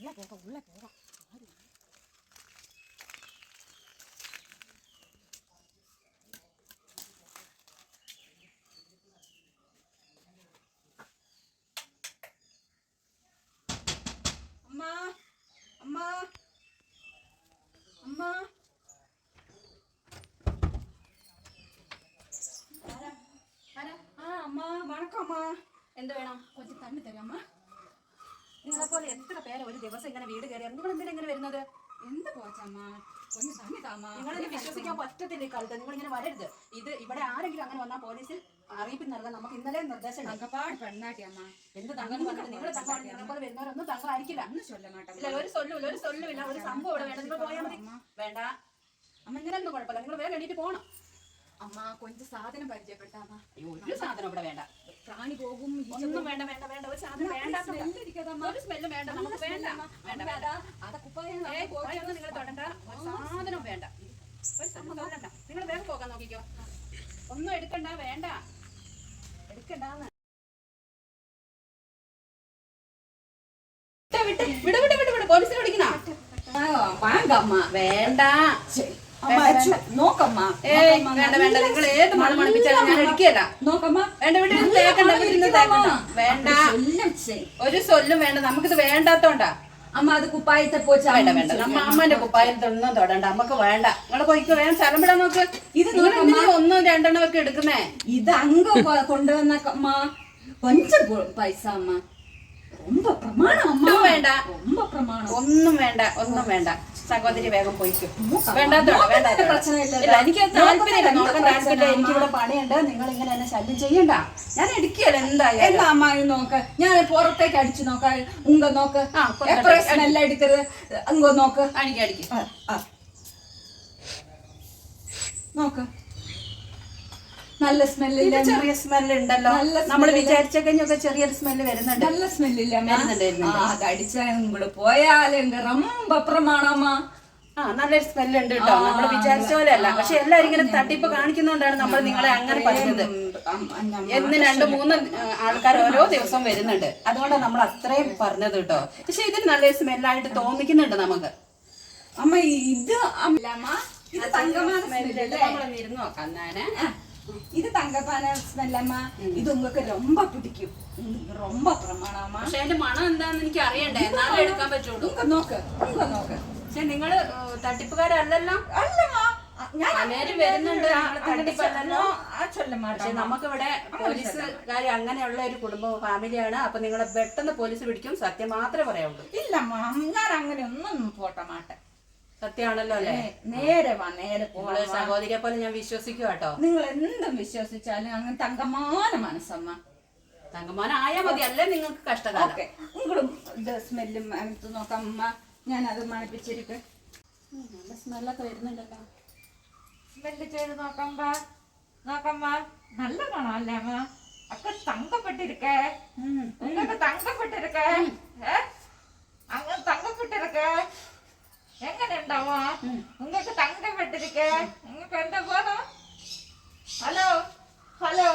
ഉള്ള പോകാം ഉള്ള പോകാം അമ്മ അമ്മ അമ്മ ആരാ? ആരാ? ആ അമ്മ വണക്കം അമ്മ എന്ത് വേണം കുറച്ച് തണ്ണി തരാം അമ്മ നിങ്ങളെ പോലെ എത്ര പേരെ ഒരു ദിവസം ഇങ്ങനെ വീട് കയറിയാൽ നിങ്ങൾ എന്തിനാ ഇങ്ങനെ വരുന്നത്? എന്ത് പോച്ചമ്മ? ഒന്ന് വിശ്വസിക്കാൻ പറ്റത്തില്ല ഈ കാലത്ത്. നിങ്ങൾ ഇങ്ങനെ വരരുത്. ഇത് ഇവിടെ ആരെങ്കിലും അങ്ങനെ വന്നാൽ പോലീസിൽ അറിയിപ്പ് നൽകാൻ നമുക്ക് ഇന്നലെ നിർദ്ദേശം. തങ്കപ്പാട് പെണ്ണാട്ടി അമ്മ എന്ത് തങ്കം പറഞ്ഞിട്ട് നിങ്ങൾ തങ്കം നിങ്ങളെ പോലെ വരുന്നവരൊന്നും തങ്ങളായിരിക്കില്ല അന്ന് ഒന്ന് ഇല്ല ഒരു സൊല്ലുമില്ല ഒരു സൊല്ലുമില്ല ഒരു സംഭവം ഇവിടെ വേണ്ട. നിങ്ങൾ പോയാൽ മതി. വേണ്ട. അമ്മ ഇങ്ങനെയൊന്നും കുഴപ്പമില്ല. നിങ്ങൾ വേറെ എണീറ്റ് പോകണം അമ്മ കൊഞ്ച് സാധനം പരിചയപ്പെട്ടാമ്മ ഒരു സാധനം ഇവിടെ വേണ്ട. പ്രാണി പോകും ഒന്നും വേണ്ട വേണ്ട വേണ്ട. ഒരു സാധനം വേണ്ട ഒരു സ്മെല്ലും വേണ്ട നമുക്ക് വേണ്ട വേണ്ട വേണ്ട. അതാ കുപ്പായം ഏയ് കുപ്പായൊന്നും നിങ്ങൾ തൊടണ്ട. ഒരു സാധനം വേണ്ട. ഒരു സാധനം വേണ്ട നിങ്ങൾ വേഗം പോകാൻ നോക്കിക്കോ. ഒന്നും എടുക്കണ്ട വേണ്ട. എടുക്കണ്ടെന്ന് വിട്ട് വിട്ട് വിട്ട് വിട് വിട് പോലീസിനെ വിളിക്കുന്ന. വാങ്ങമ്മ വേണ്ട. അച്ചു, നോക്കമ്മ. വേണ്ട വേണ്ട. നിങ്ങൾ ഏത് മണം മണിപ്പിച്ചാലും ഞാൻ എടുക്കുകയല്ല നോക്കമ്മ. വേണ്ട വേണ്ട തേക്കണ്ട വേണ്ട. ഒരു സൊല്ലും വേണ്ട നമുക്കിത് വേണ്ടാത്തോണ്ടാ. അമ്മ അത് കുപ്പായത്തെ പോച്ചാ വേണ്ട വേണ്ട. നമ്മ അമ്മന്റെ കുപ്പായത്തൊന്നും തൊടണ്ട. നമുക്ക് വേണ്ട. നിങ്ങളെ പോയിക്കോ വേണം സ്ഥലം വിടാൻ നോക്ക്. ഇത് ഒന്നും രണ്ടെണ്ണം ഒക്കെ എടുക്കുന്നേ? ഇത് അങ്ക കൊണ്ടുവന്ന അമ്മ കൊഞ്ചം പൈസ അമ്മ. ரொம்ப പ്രമാണം അമ്മ ഒന്നും വേണ്ട ரொம்ப പ്രമാണം ഒന്നും വേണ്ട ഒന്നും വേണ്ട സഹോദരി വേഗം പോയിക്കോ നോക്കാം. വേണ്ടാത്തോണ്ട നോക്കുന്നതിന് വേണ്ട പ്രശ്നമില്ലല്ലോ. ഇല്ല എനിക്ക് താല്പര്യമില്ല നോക്കുന്നതിന് നോക്കാൻ പ്രശ്നം താല്പര്യമില്ല അമ്മ. എനിക്കിവിടെ പണിയുണ്ട് നിങ്ങൾ ഇങ്ങനെ എന്നെ ശല്യം ചെയ്യണ്ട ഞാൻ എടുക്കുകയല്ല എന്തായാലും എന്താ അമ്മ ഇത് നോക്ക് ഞാൻ പുറത്തേക്ക് അടിച്ചു നോക്ക ഉങ്ക നോക്ക് ആ, പുറത്തോട്ട് എത്ര സ്മെല്ല എടുക്കരുത് ഉങ്ക നോക്ക് അടിക്കും അടിക്കും ആ, ആ. നോക്ക് നല്ല സ്മെല്ലില്ല ചെറിയ സ്മെല്ല് ഉണ്ടല്ലോ. നമ്മൾ വിചാരിച്ച കഴിഞ്ഞൊക്കെ ചെറിയൊരു സ്മെല്ല് വരുന്നുണ്ട്. നല്ല സ്മെല്ലില്ല അത് അടിച്ചാൽ പോയാലുണ്ട് റമ്പ ആ നല്ലൊരു സ്മെല്ല് ഉണ്ട് കേട്ടോ. നമ്മൾ വിചാരിച്ച പോലെ അല്ല. പക്ഷെ എല്ലാരും ഇങ്ങനെ തട്ടിപ്പ് കാണിക്കുന്നോണ്ടാണ് നമ്മൾ നിങ്ങളെ അങ്ങനെ പറയുന്നത് എന്ന് രണ്ട് മൂന്ന് ആൾക്കാർ ഓരോ ദിവസം വരുന്നുണ്ട്. അതുകൊണ്ടാണ് നമ്മൾ അത്രയും പറഞ്ഞത് കേട്ടോ. പക്ഷെ ഇതിന് നല്ലൊരു സ്മെല്ലായിട്ട് തോന്നിക്കുന്നുണ്ട് നമുക്ക്. അമ്മ ഇത് അമ്മ ഇത് സ്മെല്ല് നമ്മൾ ഇരുന്ന് നോക്കാം ഞാൻ ഇത് തങ്കപ്പാന സ്മെല്ലമ്മ ഇത് உங்களுக்கு ரொம்ப பிடிக்கும் உங்களுக்கு ரொம்ப பிரமாணமா പക്ഷെ അതിന്റെ മണം എന്താന്ന് എനിക്ക് അറിയണ്ടേ എന്നാലേ എടുക്കാൻ പറ്റുള്ളൂ ഉങ്ക നോക്ക് ഉങ്ക നോക്ക് പക്ഷെ നിങ്ങള് ഏഹ്, തട്ടിപ്പുകാരല്ലല്ലോ അല്ലമ്മ ഞാൻ പലരും വരുന്നുണ്ട് നിങ്ങള് തട്ടിപ്പല്ലല്ലോ ആ ചൊല്ല പക്ഷെ മാട്ടേ നമുക്കിവിടെ പോലീസുകാർ അങ്ങനെയുള്ള ഒരു കുടുംബ ഫാമിലിയാണ് അപ്പൊ നിങ്ങളെ പെട്ടെന്ന് പോലീസ് പിടിക്കും സത്യം മാത്രമേ പറയാവുള്ളൂ ഇല്ലമ്മ ഞാൻ അങ്ങനെ ഒന്നും പോട്ട മാട്ടെ സത്യമാണല്ലോ അല്ലേ? നേരെ വാ നേരെ പോവാ. സഹോദരിയെ പോലെ ഞാൻ വിശ്വസിക്കും കേട്ടോ. നിങ്ങൾ എന്തും വിശ്വസിച്ചാലും അങ്ങനെ തങ്കമാന മനസ്സമ്മ. തങ്കമാന ആയാൽ മതി അല്ലേ നിങ്ങൾക്ക് കഷ്ടകാലം? നിങ്ങളും സ്മെല്ലും എടുത്ത് നോക്കാം അമ്മ ഞാൻ അത് മണപ്പിച്ചിരിക്കെ നല്ല സ്മെല്ലൊക്കെ വരുന്നുണ്ടല്ലോ. സ്മെല്ല് ചെയ്ത് നോക്കമ്പ നോക്കമ്മ നല്ല മണം അല്ലേ അമ്മ? അക്ക തങ്കപ്പെട്ടിരിക്കേ. നിങ്ങൾക്ക് തങ്കപ്പെട്ടിരിക്കേ. അങ്ങ് തങ്കപ്പെട്ടിരിക്കേ. எங்க நின்றாவோ உங்களுக்கு தங்க பெற்றிருக்க உங்களுக்கு எந்த போதும்? ஹலோ? ஹலோ?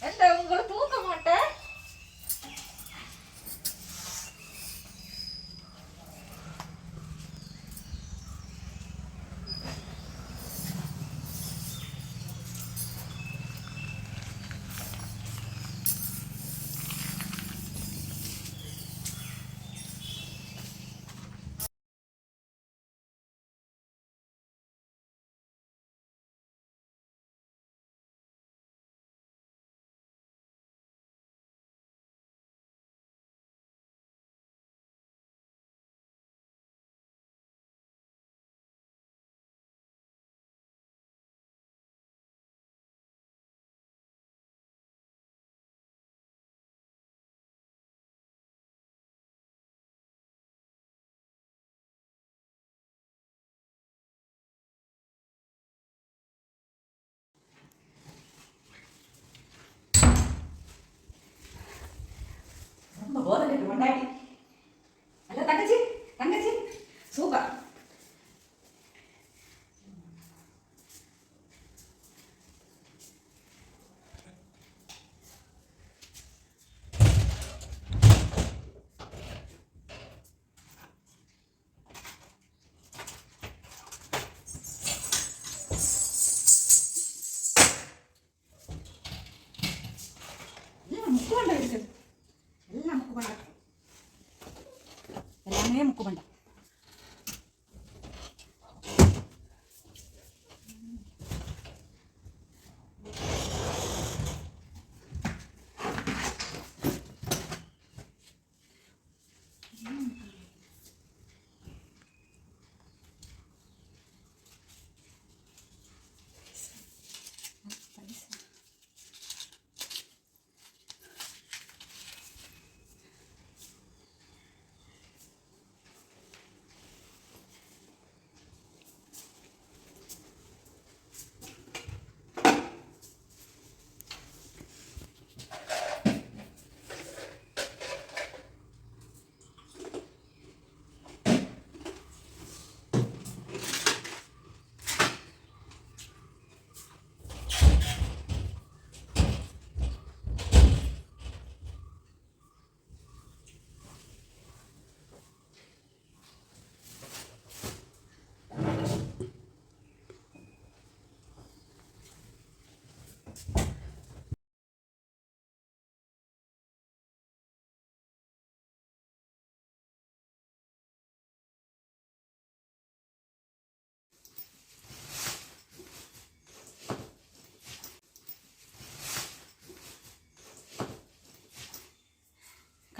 எந்த உங்களுக்கு தூக்க மாட்டேன்?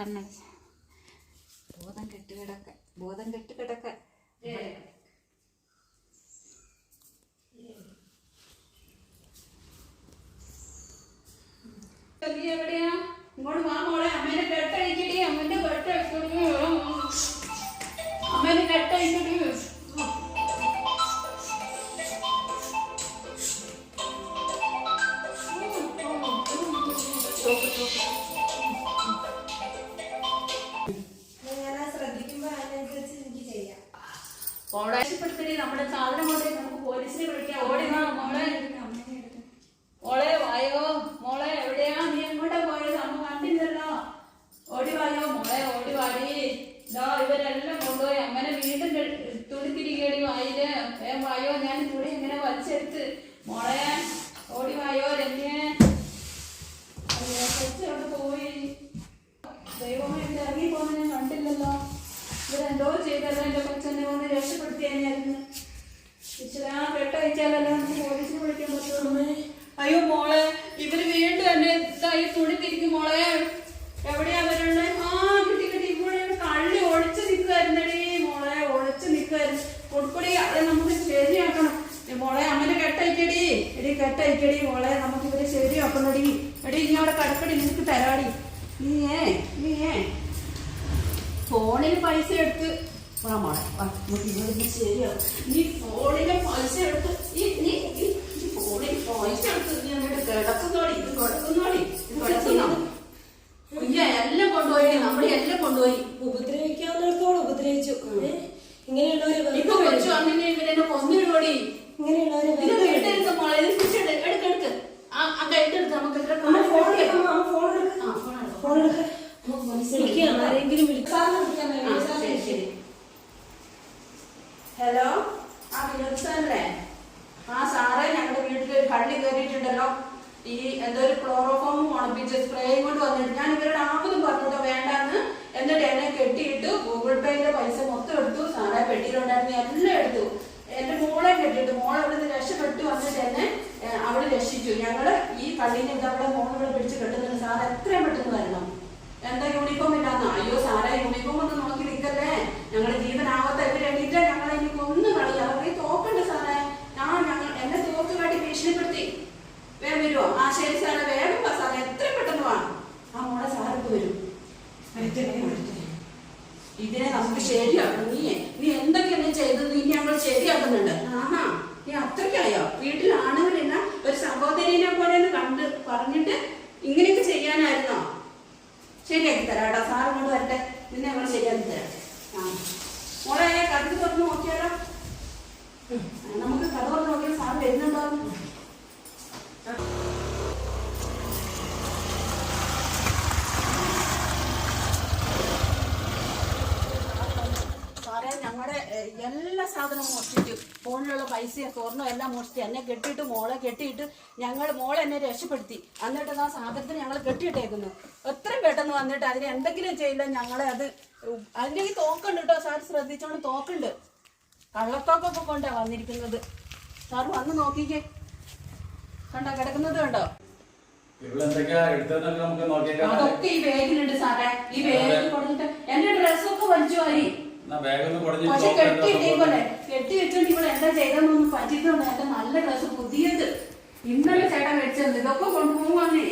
കണ്ണടച്ച്. ബോധം കെട്ട് കിടക്ക ബോധം കെട്ട് കിടക്ക രക്ഷപ്പെടുത്തടി നമ്മുടെ സാധനം കൊണ്ട് നമുക്ക് പോലീസിനെ വിളിക്കാം. ഓടി വാ കൊടുക്കടി അത് നമുക്ക് ശരിയാക്കണം. ഏ, മോളെ അമ്മനെ കെട്ടയക്കടി. എടി കെട്ടയക്കടി മോളെ നമുക്ക് ഇവരെ ശരിയാക്കണടി. എടി ഇനി അവിടെ കടക്കടി നിനക്ക് തരാടി. നീയേ നീയേ. ഫോണിൽ പൈസ എടുത്ത് വാ മോളെ വാ ശരിയാവും നീ ഫോണിലെ പൈസ എടുത്ത് നീ ഈ ഫോണിൽ പൈസ എടുത്ത് നീ എന്നിട്ട് കിടക്കുന്നോടി കിടക്കുന്നോടി. ഹലോ ആ വിനോദ് സാറല്ലേ ആ സാറേ ഞങ്ങളുടെ വീട്ടിൽ ഒരു കള്ളി കയറിയിട്ടുണ്ടല്ലോ ഈ എന്തോ ഒരു ക്ലോറോഫോം ഉണപ്പിച്ച് സ്പ്രേയും കൊണ്ട് വന്നിട്ട് ഞാൻ ഇവരുടെ ആവതും പറഞ്ഞിട്ടോ വേണ്ടെന്ന്. എന്നിട്ട് എന്നെ കെട്ടിയിട്ട് ഗൂഗിൾ പേയിലെ പൈസ മൊത്തം എടുത്തു. സാറേ പെട്ടിയിലുണ്ടായിരുന്നു എല്ലാം എടുത്തു. എന്റെ മോളെ കെട്ടിയിട്ട് മോൾ അവിടെ നിന്ന് രക്ഷപ്പെട്ടു. വന്നിട്ട് എന്നെ അവിടെ രക്ഷിച്ചു. ഞങ്ങൾ ഈ കള്ളിനെ ഇത് അവിടെ മോളിവിടെ പിടിച്ച് കെട്ടുന്നുണ്ട് സാർ എത്രയും പെട്ടെന്ന് വരണം. എന്താ യൂണിഫോം ഇല്ലാന്ന്? അയ്യോ സാറേ യൂണിഫോം ഒന്ന് നോക്കി നിൽക്കല്ലേ? ഞങ്ങളുടെ ജീവനാവത്തെ ഇവർ എണീറ്റാ ഞങ്ങളെ ഇനി കൊന്നു കളി അവർക്ക് തോക്കുണ്ട് സാറേ ആ ഞങ്ങൾ എന്നെ തോക്ക് കാട്ടി ഭീഷണിപ്പെടുത്തി വേഗം വരുമോ ആ ശരി സാറേ വേഗം വാ സാറേ എത്രയും പെട്ടെന്ന് വാ ആ മോളെ സാർ ഇപ്പൊ വരും വരട്ടെ, വരട്ടെ. ഇതിനെ നമുക്ക് നീ നീ എന്തൊക്കെയാണ് ചെയ്തത്? നീ ഞങ്ങൾ ശരിയാക്കുന്നുണ്ട്. ആഹാ നീ അത്രയ്ക്കായോ? വീട്ടിൽ ഒരു സഹോദരിനെ പോലെ കണ്ട് പറഞ്ഞിട്ട് ഇങ്ങനെയൊക്കെ ചെയ്യാനായിരുന്നോ? ശരിയാക്കി തരാം കേട്ടോ സാർ വരട്ടെ. നിന്നെ ഞങ്ങൾ ശരിയാക്കി തരാം. മോളെ കഥ തുറന്ന് നോക്കിയാലോ? നമുക്ക് കഥ തുറന്ന് നോക്കിയാൽ സാർ വരുന്നുണ്ടോ? എല്ലാ സാധനവും മോഷ്ടിച്ചു. ഫോണിലുള്ള പൈസയും സ്വർണം എല്ലാം മോഷ്ടിച്ച്. എന്നെ കെട്ടിയിട്ട് മോളെ കെട്ടിയിട്ട് ഞങ്ങൾ മോളെ എന്നെ രക്ഷപ്പെടുത്തി. എന്നിട്ട് ആ സാധനത്തിന് ഞങ്ങൾ കെട്ടിയിട്ടേക്കുന്നു. എത്രയും പെട്ടെന്ന് വന്നിട്ട് അതിന് എന്തെങ്കിലും ചെയ്യില്ല. ഞങ്ങളെ അത് അതിന്റെ ഈ തോക്കുണ്ട് കേട്ടോ. സാർ ശ്രദ്ധിച്ചോണ്ട് തോക്കുണ്ട്. കള്ളത്തോക്കൊക്കെ കൊണ്ടാ വന്നിരിക്കുന്നത്. സാർ വന്ന് നോക്കിക്കേ. കണ്ടോ? കിടക്കുന്നത് കണ്ടോ? അതൊക്കെ ഈ ബാഗിലുണ്ട് സാറേ. ഈ ബാഗിൽ കൊടുത്തിട്ട് എന്റെ ഡ്രസ്സൊക്കെ വലിച്ചു വാരി. പക്ഷെ നോക്കാം എന്താ കെട്ടിയിട്ടേക്കോലെ സംഭവം. കെട്ടി വെച്ചോണ്ട് ഇവിടെ എന്താ ചെയ്തെന്നൊന്നും പറ്റിയിട്ടുണ്ട് എന്റെ നല്ല ഡ്രസ്സ് പുതിയത്. ഇന്നലെ ചേട്ടൻ വെച്ചത് ഇതൊക്കെ കൊണ്ടുപോകുവാന്നേ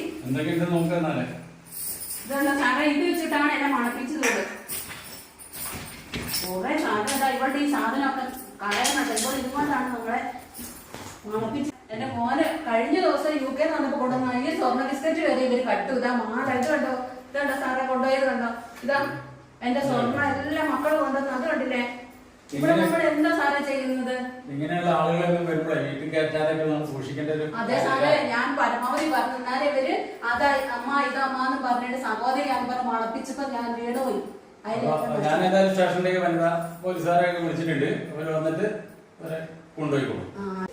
ഇതെന്താ സാറേ ഇത് വെച്ചിട്ടാണ് എന്നെ മണപ്പിച്ചത്. കുറെ സാധനം ഇവളുടെ ഈ സാധനമൊക്കെ. കളയണം ചിലപ്പോൾ ഇതുകൊണ്ടാണ് നമ്മളെ മണപ്പിച്ച് എന്റെ മോന് കഴിഞ്ഞ ദിവസം യു കെ വന്നപ്പോ കൊണ്ടുവന്ന ഈ സ്വർണ ബിസ്ക്കറ്റ് വരെ ഇവർ കട്ടു. ഇതാ മാട ഇത് കണ്ടോ? ഇത് കണ്ടോ സാറെ കൊണ്ടുപോയത് കണ്ടോ? ഇതാ. എന്റെ സ്വർണ എല്ലാ മക്കളും കൊണ്ടുവന്ന് അത് കണ്ടില്ലേ? ഇവിടെ നമ്മൾ എന്താ സാറേ ചെയ്യുന്നത്? ഇങ്ങനെയുള്ള വരുമ്പോഴേ വീട്ടിൽ നമ്മൾ അതെ സാറേ ഞാൻ പരമാവധി പറഞ്ഞു എന്നാലും ഇവർ അതാ അമ്മ ഇത് അമ്മ എന്ന് പറഞ്ഞിട്ട് സഹോദരി ഞാൻ പറഞ്ഞ് മണപ്പിച്ചപ്പോ ഞാൻ വീട് പോയി. ഞാൻ ഏതായാലും സ്റ്റേഷനിലേക്ക് വനിതാ പോലീസുകാരെയൊക്കെ വിളിച്ചിട്ടുണ്ട്. അവർ വന്നിട്ട് അവരെ കൊണ്ടുപോയിക്കോളും ആ.